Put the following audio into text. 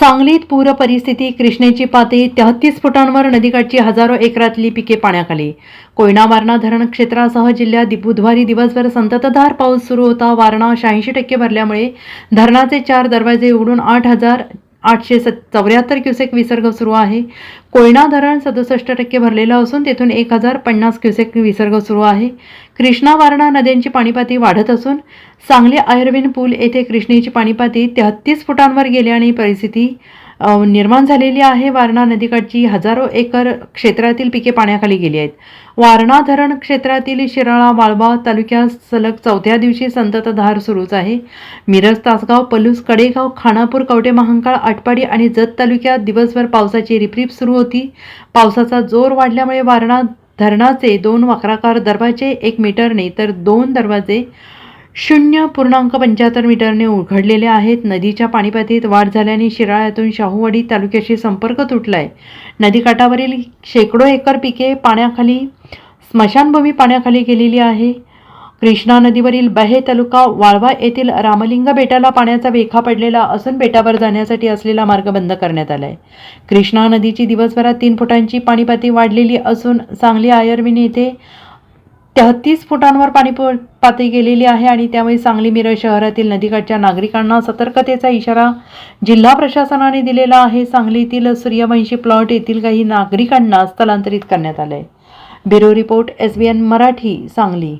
सांगलीत पूर परिस्थिती कृष्णेची पातळी तेहतीस फुटांवर नदीकाठची हजारो एकरातली पिके पाण्याखाली. कोयना वारणा धरण क्षेत्रासह जिल्ह्यात बुधवारी दिवसभर संततधार पाऊस सुरू होता. वारणा शहाऐंशी टक्के भरल्यामुळे धरणाचे चार दरवाजे उघडून आठ हजार आठशे स चौऱ्याहत्तर क्युसेक विसर्ग सुरू आहे. कोयना धरण सदुसष्ट टक्के भरलेलं असून तेथून एक हजार पन्नास क्युसेक विसर्ग सुरू आहे. कृष्णा वारणा नद्यांची पाणीपाती वाढत असून सांगली आयर्विन पूल येथे कृष्णेची पाणीपाती तेहत्तीस फुटांवर गेल्याने परिस्थिती निर्माण झालेली आहे. वारणा नदीकाठची हजारो एकर क्षेत्रातील पिके पाण्याखाली गेली आहेत. वारणा धरण क्षेत्रातील शिराळा वाळवा तालुक्यात सलग चौथ्या दिवशी संततधार सुरूच आहे. मिरज तासगाव पलूस कडेगाव खानापूर कवटे महांकाळ आटपाडी आणि जत तालुक्यात दिवसभर पावसाची रिपरिप सुरू होती. पावसाचा जोर वाढल्यामुळे वारणा धरणाचे दोन वक्राकार दरवाजे एक मीटरने तर दोन दरवाजे शून्य पूर्णांक पंच्याहत्तर मीटरने उघडलेले आहेत. नदीच्या पाणीपातीत वाढ झाल्याने शिराळ्यातून शाहूवाडी तालुक्याशी संपर्क तुटला आहे नदीकाठावरील शेकडो एकर पिके पाण्याखाली स्मशानभूमी पाण्याखाली गेलेली आहे. कृष्णा नदीवरील बहे तालुका वाळवा येथील रामलिंग बेटाला पाण्याचा वेखा पडलेला असून बेटावर जाण्यासाठी असलेला मार्ग बंद करण्यात आला आहे कृष्णा नदीची दिवसभरात तीन फुटांची पाणीपाती वाढलेली असून सांगली आयर्विन येथे तेहतीस फुटांवर पाणी पातळी गेलेली आहे आणि त्यामुळे सांगली मिरज शहरातील नदीकाठच्या नागरिकांना सतर्कतेचा इशारा जिल्हा प्रशासनाने दिलेला आहे. सांगलीतील सूर्यवंशी प्लॉट येथील काही नागरिकांना स्थलांतरित करण्यात आले bureau report S B N Marathi Sangli.